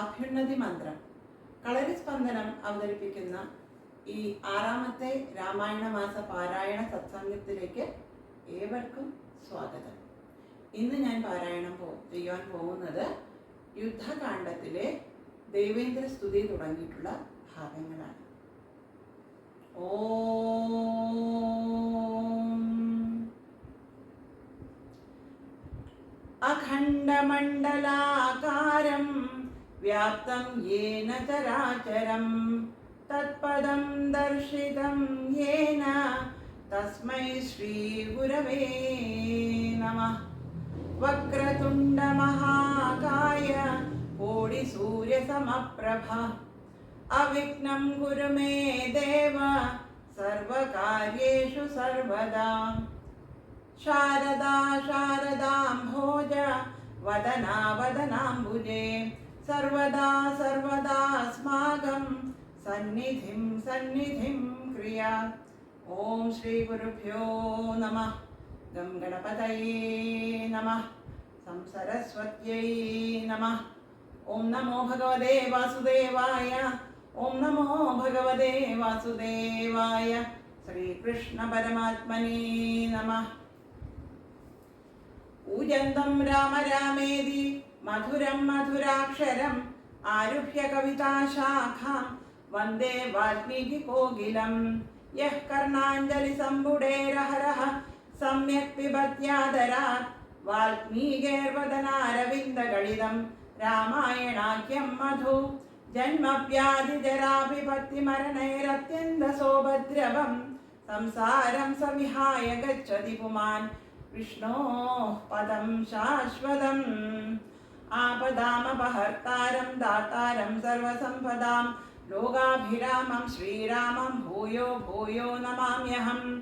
അഭ്യുന്നതി മന്ത്രം. കളരി സ്പന്ദനം അവതരിപ്പിക്കുന്ന ഈ ആറാമത്തെ രാമായണ മാസ പാരായണ സത്സംഗത്തിലേക്ക് ഏവർക്കും സ്വാഗതം. ഇന്ന് ഞാൻ പാരായണം പോ ചെയ്യാൻ പോകുന്നത് യുദ്ധകാണ്ഡത്തിലെ ദേവേന്ദ്ര സ്തുതി തുടങ്ങിയിട്ടുള്ള ഭാഗങ്ങളാണ്. ഓ അഖണ്ഡമണ്ഡലാകാരം व्याप्तं येन चराचरं तत्पदं दर्शितं येन, तस्मै श्रीगुरवे नमः। वक्रतुण्डमहाकाय कोडिसूर्यसमप्रभा। अविघ्नं कुरु मे देव, सर्वकार्येषु सर्वदा। शारदा, शारदाम्भोज वदना वदनाम्बुजे സർവദാ സർവദാ അസ്മാകം സന്നിധിം സന്നിധിം ക്രിയ. ഓം ശ്രീ ഗുരുഭ്യോ നമ. ഗം ഗണപതയേ നമ. സംസരസ്വത്യൈ നമ. ഓം നമോ ഭഗവതേ വാസുദേവായ. ഓം നമോ ഭഗവതേ വാസുദേവായ. ശ്രീകൃഷ്ണ പരമാത്മനേ നമ. ഊജന്തം രാമ രാമേതി. മധുരം മധുരാക്ഷരം ആരുഹ്യ കവിതാശാഖാം വന്ദേ വാൽമീകി കോകിലം. യഹ് കർണാഞ്ജലി സമ്പുടേരഹരഃ സമ്യക് പിബത്യാദരാത് വാൽമീകേർവദനാരവിന്ദഗളിതം രാമായണാഖ്യം മധു. ജന്മവ്യാധിജരാഭിപത്തിമരണൈരത്യന്തസോപദ്രവം സംസാരം സവിഹായ ഗച്ഛതി പുമാൻ വിഷ്ണോः പദം ശാശ്വതम् आपदामपहर्तारं, दातारं, सर्वसम्पदां लोकाभिरामं श्रीरामं, भूयो भूयो नमाम्यहम्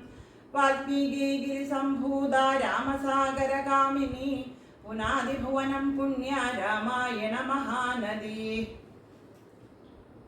वाल्मीकिगिरिसम्भूता, रामसागरगामिनी, पुनादिभुवनं पुण्या रामायणमहानदी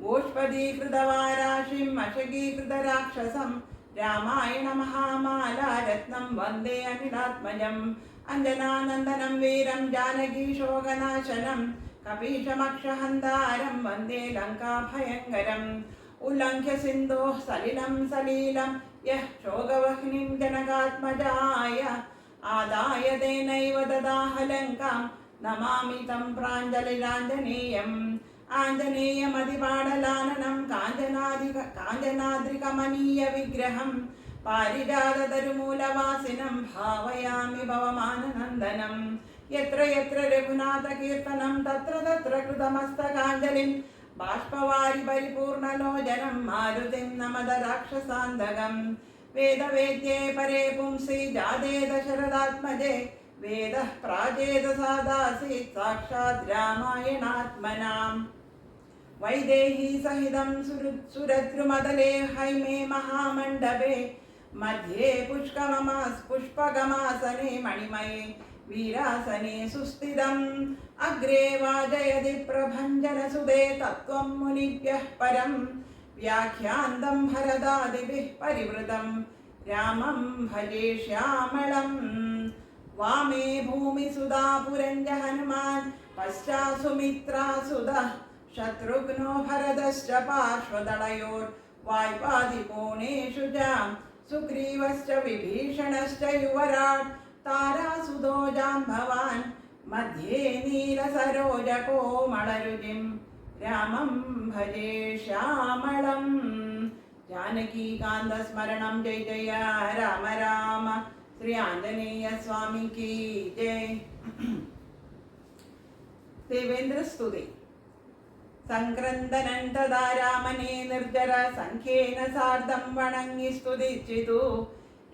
गोष्पदीकृतवाराशिम् अशकीकृतराक्षसं रामायणमहामाला रत्नं वंदे अनिलात्मजम्। അഞ്ജനാനന്ദനം വീരം ജാനകീശോകനാശനം കപീശമക്ഷഹന്താരം വന്ദേ ലങ്കാഭയങ്കരം ഉല്ലംഘ്യ സിന്ധോ സലിലം സലീലം യഹ് ശോകവഹ്നിം ജനകാത്മജായ. ആദായ തേനൈവ ദദാഹലങ്കാം നമാമി തം പ്രാഞ്ജലിരാഞ്ജനേയം. ആഞ്ജനേയമതിപാടലാനനം കാഞ്ചനാധിക കാഞ്ചനാദ്രികമനീയ വിഗ്രഹം. पारिजाततरुमूलवासिनं भावयामि भवमाननन्दनं यत्र यत्र रघुनाथकीर्तनं तत्र तत्र कृतमस्तकाञ्जलिं बाष्पवारि परिपूर्णलोचनं मारुतिं नमद राक्षसान्दकम् वेदवेद्ये परे पुंसि जाते दशरथात्मजे वेदः प्राजेदसादासीत् साक्षात् रामायणात्मनाम् वैदेही सहितं सुरु- सुरद्रुमदले हैमे महामण्डपे मध्ये पुष्कममास् पुष्पगमासने मणिमये वीरासने सुस्थितम्। अग्रे वाजयति प्रभञ्जनसुदे तत्त्वं मुनिभ्यः परं व्याख्यान्तं भरदादिभिः परिवृतं रामं भजे श्यामळम् वामे भूमिसुधा पुरञ्ज हनुमान्। पश्चात् सुमित्रासुधः शत्रुघ्नो भरतश्च पार्श्वदलयोर्वाய்पादिकोणेषु च സുഗ്രീവശ്ച വിഭീഷണശ്ച യുവരാട് താരാസുതോ ജാംഭവാൻ മധ്യേ നീലസരോജ കോമളരുചിം രാമം ഭജേ ശ്യാമളം. ജാനകീകാന്ത സ്മരണം ജയ ജയ രാമ രാമ. ശ്രീ ആഞ്ജനേയ സ്വാമിക്ക് ജയ്. ദേവേന്ദ്ര സ്തുതി. സംക്രന്ദനൻ തഥാ രാമനെ നിർജര സംഖ്യേന സാർദ്ധം വണങ്ങി സ്തുതിച്ചിതു.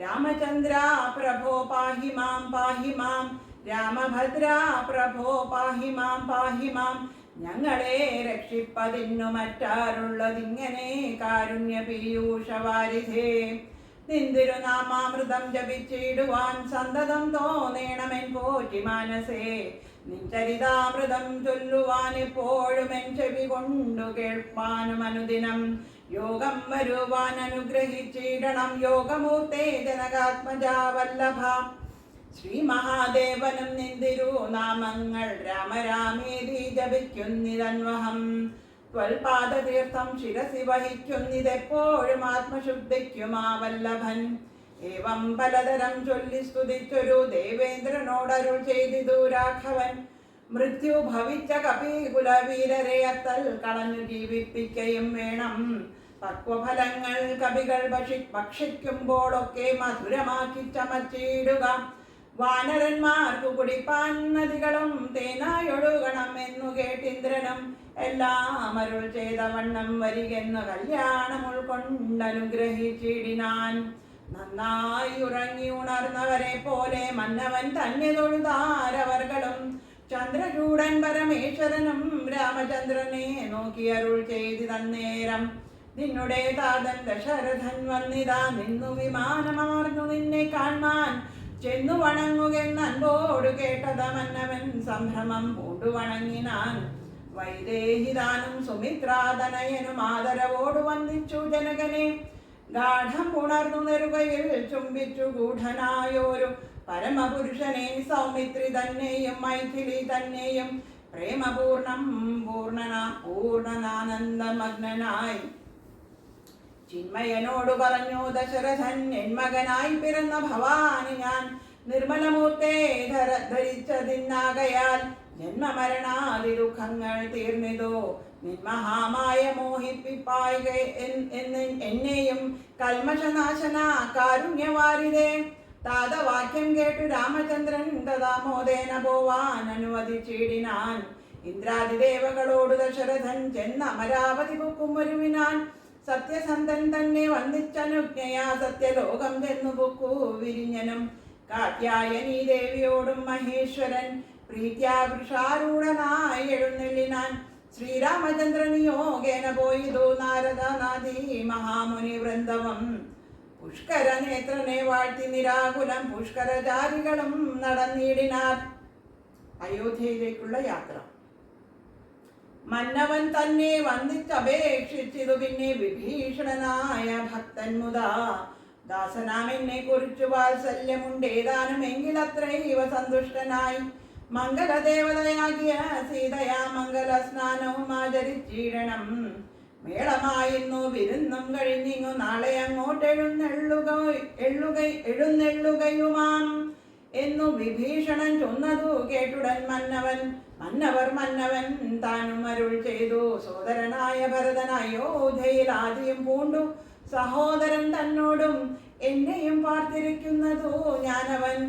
രാമചന്ദ്ര പ്രഭോ പാഹി മാം പാഹി മാം. രാമഭദ്ര പ്രഭോ പാഹി മാം പാഹി മാം. ഞങ്ങളെ രക്ഷിപ്പതിന്നു മറ്റാരുള്ളതിങ്ങനെ കാരുണ്യ പീയൂഷവാരിധേ നിന്തിരുനാമാമൃതം ജപിച്ചിടുവാൻ സന്തതം തോന്നേണമെൻ പോറ്റി മാനസേ. നിൻചരിതാമൃതം ചൊല്ലുവാൻ എപ്പോഴും എൻ ചെവി കൊണ്ടു കേൾപ്പാനും അനുദിനം. യോഗം വരുവാൻ അനുഗ്രഹിച്ചിടണം. യോഗമൂർത്തേ ജനകാത്മജാവല്ലഭ ശ്രീ മഹാദേവനും നിന്തിരു നാമങ്ങൾ രാമരാമേതി ജപിക്കുന്നിതന്വഹം. ത്വൽപാദതീർത്ഥം ശിരസി വഹിക്കുന്നിതെപ്പോഴും ആത്മശുദ്ധിക്കുമാ വല്ലഭൻ ഏവം പലതരം ചൊല്ലി സ്തുതിച്ചൊരു ദേവേന്ദ്രനോടരുൾ ചെയ്തിതു രാഘവൻ. മൃത്യു ഭവിച്ച കപികുലവീരരെ അത്തൽ കളഞ്ഞു ജീവിപ്പിക്കയും വേണം. പക്വഫലങ്ങൾ കവികൾ ഭക്ഷി ഭക്ഷിക്കുമ്പോഴൊക്കെ മധുരമാക്കി ചമച്ചിടുക. വാനരന്മാർക്കു കുടിപ്പാൻ നദികളും തേനായൊഴുകണം എന്നു കേട്ടിന്ദ്രനും എല്ലാം അരുൾ ചെയ്ത വണ്ണം വരികെന്നു കല്യാണം ഉൾക്കൊണ്ടനുഗ്രഹിച്ചിടിനാൻ നന്നായി ഉറങ്ങി ഉണർന്നവരെ പോലെ മന്നവൻ തന്നെ തൊഴുതാരവർകളും ചന്ദ്രചൂടൻ പരമേശ്വരനും രാമചന്ദ്രനെ നോക്കി അരുൾ ചെയ്തി തന്നേരം. നിന്നുടെ താതൻ ദശരഥൻ വന്നിതാ. നിന്നു വിമാനമാർന്നു നിന്നെ കാണാൻ ചെന്നു വണങ്ങുകെന്നൻപോട് കേട്ടത മന്നവൻ സംഭ്രമം പൂണ്ടു വണങ്ങിനാൻ. വൈദേഹിതാനും സുമിത്രാതനയനും ആദരവോട് വന്ദിച്ചു ജനകനെ. ഗാഠം ഉണർന്നു നെറുകയിൽ ചുംബിച്ചു ഗൂഢനായോരു പരമപുരുഷനെ സൗമിത്രി തന്നെയും മൈഥിലി തന്നെയും പ്രേമപൂർണം പൂർണന പൂർണനാനന്ദമഗ്നായി ചിന്മയനോട് പറഞ്ഞു ദശരഥൻ എൻ മകനായി പിറന്ന ഭവാനി ഞാൻ നിർമ്മലമൂർത്തേ ധര ധരിച്ചതിന്നാകയാൽ ജന്മമരണാദി ദുഃഖങ്ങൾ തീർന്നിതോ? നിന്മഹാമായ മോഹിപ്പിപ്പായിക എന്ന് എന്നെയും കൽമഷനാശന കാരുണ്യവാരിതേ. താതവാക്യം കേട്ടു രാമചന്ദ്രൻ തഥാമോദേന പോവാൻ അനുവദിച്ചിടിനാൻ. ഇന്ദ്രാദിദേവകളോട് ദശരഥൻ ചെന്ന അമരാവതി പൊക്കുമൊരുവിനാൻ സത്യസന്ധൻ തന്നെ വന്ദിച്ചനുജ്ഞയാ സത്യലോകം ചെന്നു പൊക്കു വിരിഞ്ഞനും. കാത്യായനീ ദേവിയോടും മഹേശ്വരൻ പ്രീത്യാവൃഷാരൂഢനായി എഴുന്നള്ളിനാൻ ശ്രീരാമചന്ദ്രൻ യോഗേന പോയിതോ. നാരദനാദി മഹാമുനി വൃന്ദവം. പുഷ്കര നേത്രനെ വാഴ്ത്തി നിരാകുലം പുഷ്കരചാരികളും നടന്നിടിനാർ. അയോധ്യയിലേക്കുള്ള യാത്ര. മന്നവൻ തന്നെ വന്ദിച്ചപേക്ഷിച്ചിതു പിന്നെ വിഭീഷണനായ ഭക്തൻ മുതാ. ദാസനാമെന്നെ കുറിച്ചു വാത്സല്യമുണ്ടേതാനും ഇവ സന്തുഷ്ടനായി. മംഗളദേവതയാകിയ സീതയാ മംഗള സ്നാനവും ആചരിച്ചിടണം. മേളമായിരുന്നു വിരുന്നും കഴിഞ്ഞിങ്ങു നാളെ അങ്ങോട്ട് എഴുന്നെള്ളുക എള്ളുക എഴുന്നെള്ളുകയുമാം എന്നു വിഭീഷണൻ ചൊന്നതു കേട്ടുടൻ മന്നവൻ. മന്നവർ മന്നവൻ താനും അരുൾ ചെയ്തു. സോദരനായ ഭരതൻ അയോധ്യയിൽ ആദ്യം പൂണ്ടു. സഹോദരൻ തന്നോടും എന്നെയും പാർത്തിരിക്കുന്നതു ഞാനവൻ.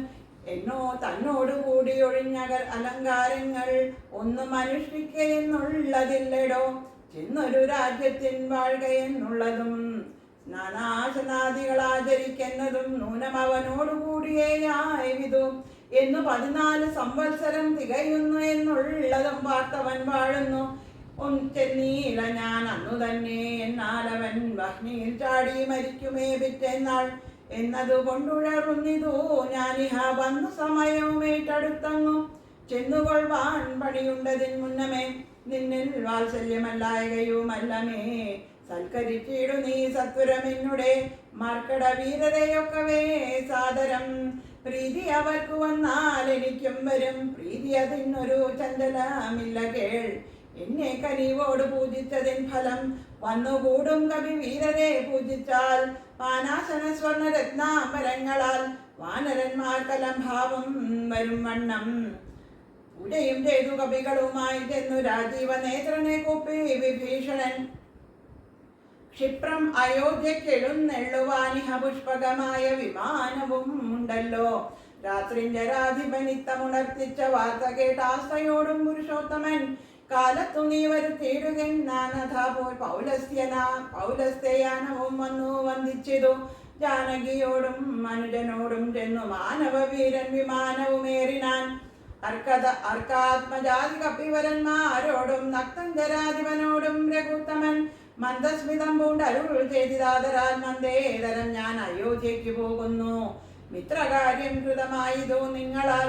എന്നോ തന്നോട് കൂടി ഒഴിഞ്ഞകൽ അലങ്കാരങ്ങൾ ഒന്നും അനുഷ്ഠിക്കയെന്നുള്ളതില്ലടോ ചെന്നൊരു രാജ്യത്തിൻ വാഴുക എന്നുള്ളതും സ്നാനാശനാദികൾ ആചരിക്കുന്നതും നൂനം അവനോടുകൂടിയേയായി വിധു എന്നു പതിനാല് സംവത്സരം തികയുന്നു എന്നുള്ളതും വാർത്തവൻ വാഴുന്നു. ഒന്നീല ഞാൻ അന്നു തന്നെ എന്നാലവൻ വഹ്നിയിൽ ചാടി മരിക്കുമേ പിറ്റേന്നാൾ. എന്നതു കൊണ്ടുഴറുന്നിതു ഞാനിഹ വന്നു സമയവും ഏറ്റടുത്തങ്ങും ചെന്നുകൊള്ളുവാൻ പണിയുണ്ടതിൻ മുന്നമേ നിന്നിൽ വാത്സല്യമല്ലായകയുമല്ലമേ. സൽക്കരിച്ചിടു നീ സത്വരമെന്നുടെ മാർക്കട വീരതയൊക്കവേ സാദരം. പ്രീതി അവർക്ക് വന്നാൽ എനിക്കും വരും. പ്രീതി അതിനൊരു ചഞ്ചലമില്ല കേൾ. എന്നെ കനിവോട് പൂജിച്ചതിൻ ഫലം വന്നുകൂടും കവി വീരരെ പൂജിച്ചാൽ. പാനാശന സ്വർണ രത്നാംബരങ്ങളാൽ വാനരന്മാർ കലംഭാവം വരും വണ്ണം. ഉടയും ചെയ്തു കവികളുമായി ചെന്നു രാജീവ നേത്രനെ കൂപ്പി വിഭീഷണൻ. ക്ഷിപ്രം അയോധ്യക്കെഴുന്നെള്ളുവാനിഹ പുഷ്പകമായ വിമാനവും ഉണ്ടല്ലോ. രാത്രിന്റെ രാധിപനിത്തമുണർത്തിച്ച വാർത്ത കേട്ടാസ്തയോടും പുരുഷോത്തമൻ കാലത്തു നീ വരുത്തിയിടുകൻ നാനഥ പോൽ പൗലസ്ത്യന പൗലസ്തയാനവും വന്നു വന്ദിച്ചതു. ജാനകിയോടും മനുജനോടും ചെന്നു. മാനവവീരൻ വിമാനവുമേറിനാൻ അർക്കത അർക്കാത്മജാതി കപ്പിവരന്മാരോടും നക്തഞ്ചരാധിപനോടും രഘുത്തമൻ മന്ദസ്മിതം പൂണ്ട് അരുൾ ചെയ്തിതാതരാൽ മന്ദേതരം ഞാൻ അയോധ്യയ്ക്ക് പോകുന്നു. മിത്രകാര്യം കൃതമായതോ നിങ്ങളാൽ.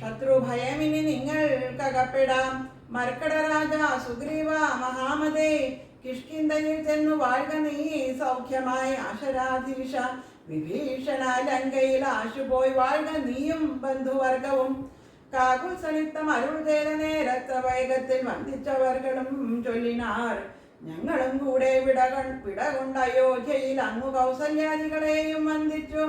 ശത്രുഭയമിനി നിങ്ങൾക്കകപ്പെടാം. മർക്കട രാജ സുഗ്രീവ മഹാമതേ കിഷ്കിന്തയിൽ ചെന്നു വാഴ്ക നീ സൗഖ്യമായി അശരാധീഷ വിഭീഷണ ലങ്കയിൽ ആശുപോയി വാഴ്ക നീയും ബന്ധുവർഗവും. കാകുൽ സലിത്തം അരുൾ ചെയ്ത നേരത്തെ വൈകത്തിൽ വന്ദിച്ചവർകളും ചൊല്ലിനാർ. ഞങ്ങളും കൂടെ വിടകൾ വിടകൊണ്ട് അയോധ്യയിൽ അങ്ങു കൗസല്യാദികളെയും വന്ദിച്ചു.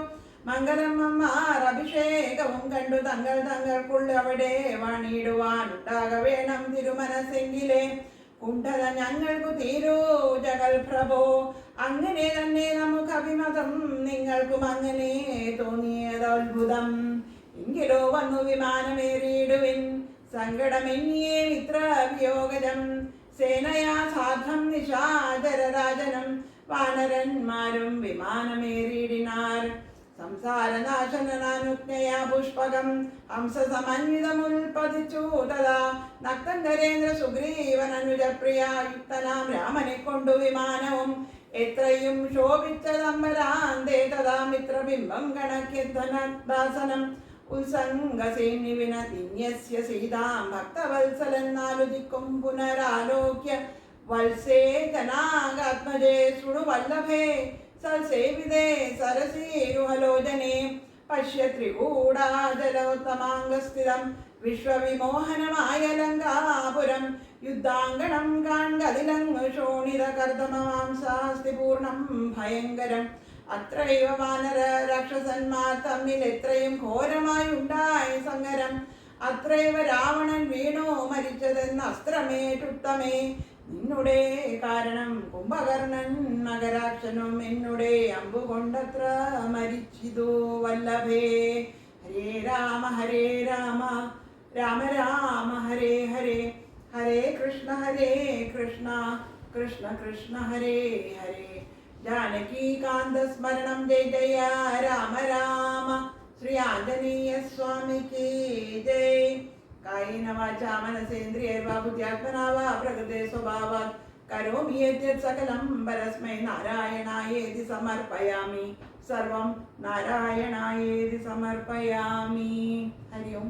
മംഗലമ്മമാർ അഭിഷേകവും കണ്ടു തങ്ങൾ തങ്ങൾക്കുള്ള അവിടെ വാണിടുവാൻ ഉണ്ടാക വേണം തിരുമനസ്സെങ്കിലേ കുണ്ടത ഞങ്ങൾക്കു തീരൂ ജഗൽ പ്രഭോ. അങ്ങനെ തന്നെ നമുക്ക് അഭിമതം നിങ്ങൾക്കും അങ്ങനെ തോന്നിയത് അത്ഭുതം. എങ്കിലോ വന്നു വിമാനമേറിയിടുവിൻ. സങ്കടമെന്നിയേ മിത്രവിയോഗജം സേനയാ സാധം നിശാചരരാജനം. വാനരന്മാരും വിമാനമേറിയിടിനാർ. സംസാരനാശനാനുജ്ഞയാ പുഷ്പകം. ഹംസസമന്വിതമുൽപ്പതിച്ചു തഥാ നക്തങ്കരേന്ദ്ര യുക്തനാം രാമനെ കൊണ്ടു വിമാനവും. എത്രയും ശോഭിച്ചതമ്പരാന്തേ തഥാ മിത്രബിംബം ഗണക്യധനദാസനം ഉത്സംഗസേന്യവിന ദിന്യസ്യ സീതാം ഭക്തവത്സലെന്നാലുദിക്കും പുനരാലോക്യ. വത്സേ ജനാകാത്മജേ ശൃണു വല്ലഭേ. സൽസേവിതേ സരസീരുഹലോചനേ പശ്യ ത്രികൂടാചലോത്തമാംഗസ്ഥിതം. വിശ്വവിമോഹനമായ ലങ്കാപുരം യുദ്ധാങ്കണം കാൺകതിലങ്ങ് ശോണിത കർദമാംസാസ്തി പൂർണം ഭയങ്കരം. അത്രയോ വാനര രാക്ഷസന്മാർ തമ്മിൽ എത്രയും ഘോരമായി ഉണ്ടായ സങ്കരം. അത്രയവ രാവണൻ വീണോ മരിച്ചതെന്ന് അസ്ത്രമേറ്റുത്തമേ നിന്നുടെ കാരണം കുംഭകർണൻ നഗരാക്ഷനും എന്നുടെ അമ്പുകൊണ്ടത്ര മരിച്ചിതു വല്ലഭേ. ഹരേ രാമ ഹരേ രാമ രാമ രാമ ഹരേ ഹരേ ഹരേ കൃഷ്ണ ഹരേ കൃഷ്ണ കൃഷ്ണ കൃഷ്ണ ഹരേ ഹരേ. ജാനകീകാന്ത സ്മരണം ജയ ജയ രാമ രാമ ശ്രീ ആഞ്ജനേയ സ്വാമിക്ക് ജയ്. കായേന വാചാ മനസേന്ദ്രിയൈർവാ ബുദ്ധ്യാത്മനാവാ പ്രകൃതേ സ്വഭാവാത് കരോമി സകലം പരസ്മൈ നാരായണായേതി സമർപ്പയാമി സർവം നാരായണായേതി സമർപ്പയാമി ഹരി ഓം